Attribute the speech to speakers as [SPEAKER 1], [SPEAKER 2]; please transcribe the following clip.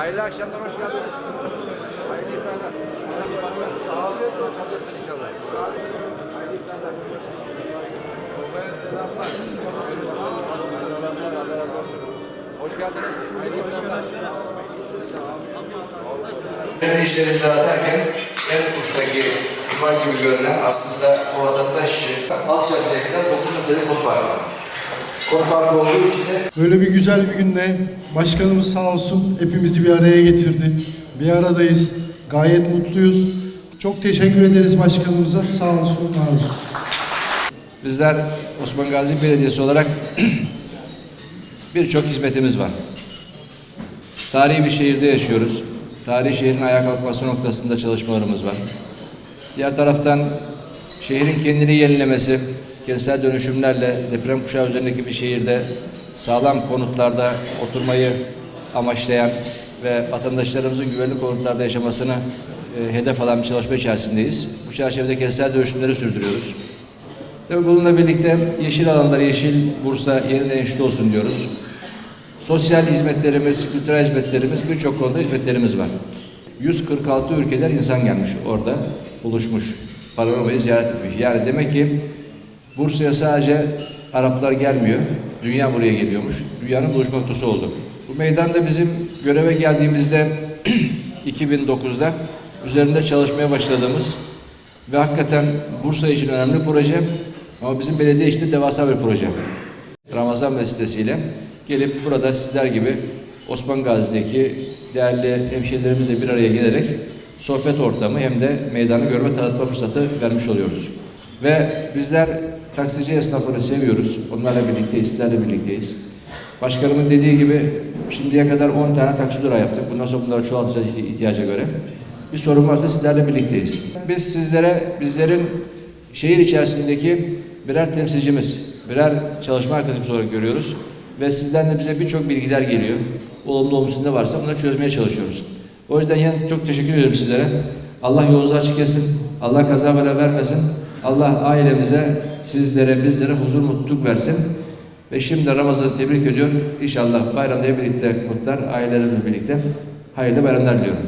[SPEAKER 1] Hayırlı akşamlar, hoş geldiniz. Hayırlı iftarlar. Afiyet olsun. Hayırlı iftarlar. Hoş geldiniz. Hayırlı iftarlar.
[SPEAKER 2] Benim işlerimi dağıtarken en uçtaki duman gibi görünen aslında o vatandaş alt caddeye kadar 9 metrelik farkı var. Kod farkı olduğu için de
[SPEAKER 3] Böyle bir güzel bir günde başkanımız sağ olsun hepimizi bir araya getirdi. Bir aradayız. Gayet mutluyuz. Çok teşekkür ederiz başkanımıza. Sağ olsun, var olsun.
[SPEAKER 2] bizler Osman Gazi Belediyesi olarak birçok hizmetimiz var. Tarihi bir şehirde yaşıyoruz. Tarihi şehrin ayağa kalkması noktasında çalışmalarımız var. Diğer taraftan şehrin kendini yenilemesi, kentsel dönüşümlerle deprem kuşağı üzerindeki bir şehirde sağlam konutlarda oturmayı amaçlayan ve vatandaşlarımızın güvenli konutlarda yaşamasını e, hedef alan bir çalışma içerisindeyiz. Bu çerçevede kentsel dönüşümleri sürdürüyoruz. Tabii bununla birlikte yeşil alanlar, yeşil Bursa yeniden eşit olsun diyoruz. Sosyal hizmetlerimiz, kültürel hizmetlerimiz birçok konuda hizmetlerimiz var. 146 ülkeden insan gelmiş orada, buluşmuş, panoramayı ziyaret etmiş. Yani demek ki Bursa'ya sadece Araplar gelmiyor, dünya buraya geliyormuş. Dünyanın buluşma noktası oldu. Bu meydanda bizim göreve geldiğimizde 2009'da üzerinde çalışmaya başladığımız ve hakikaten Bursa için önemli proje ama bizim belediye için de devasa bir proje. Ramazan vesilesiyle gelip burada sizler gibi Osman Gazi'deki değerli hemşehrilerimizle bir araya gelerek sohbet ortamı hem de meydanı görme tanıtma fırsatı vermiş oluyoruz. Ve bizler taksici esnafını seviyoruz. Onlarla birlikteyiz, sizlerle birlikteyiz. Başkanımın dediği gibi şimdiye kadar 10 tane taksi durağı yaptık. Bundan sonra bunları çoğaltacağız ihtiyaca göre. Bir sorun varsa sizlerle birlikteyiz. Biz sizlere, bizlerin şehir içerisindeki birer temsilcimiz, birer çalışma arkadaşımız olarak görüyoruz. Ve sizden de bize birçok bilgiler geliyor. Olumlu olumsuz ne varsa bunları çözmeye çalışıyoruz. O yüzden yani çok teşekkür ediyorum sizlere. Allah yolunuzu açık etsin. Allah kaza bela vermesin. Allah ailemize, sizlere, bizlere huzur, mutluluk versin. Ve şimdi Ramazan'ı tebrik ediyorum. İnşallah bayramda birlikte kutlar, ailelerimizle birlikte hayırlı bayramlar diliyorum.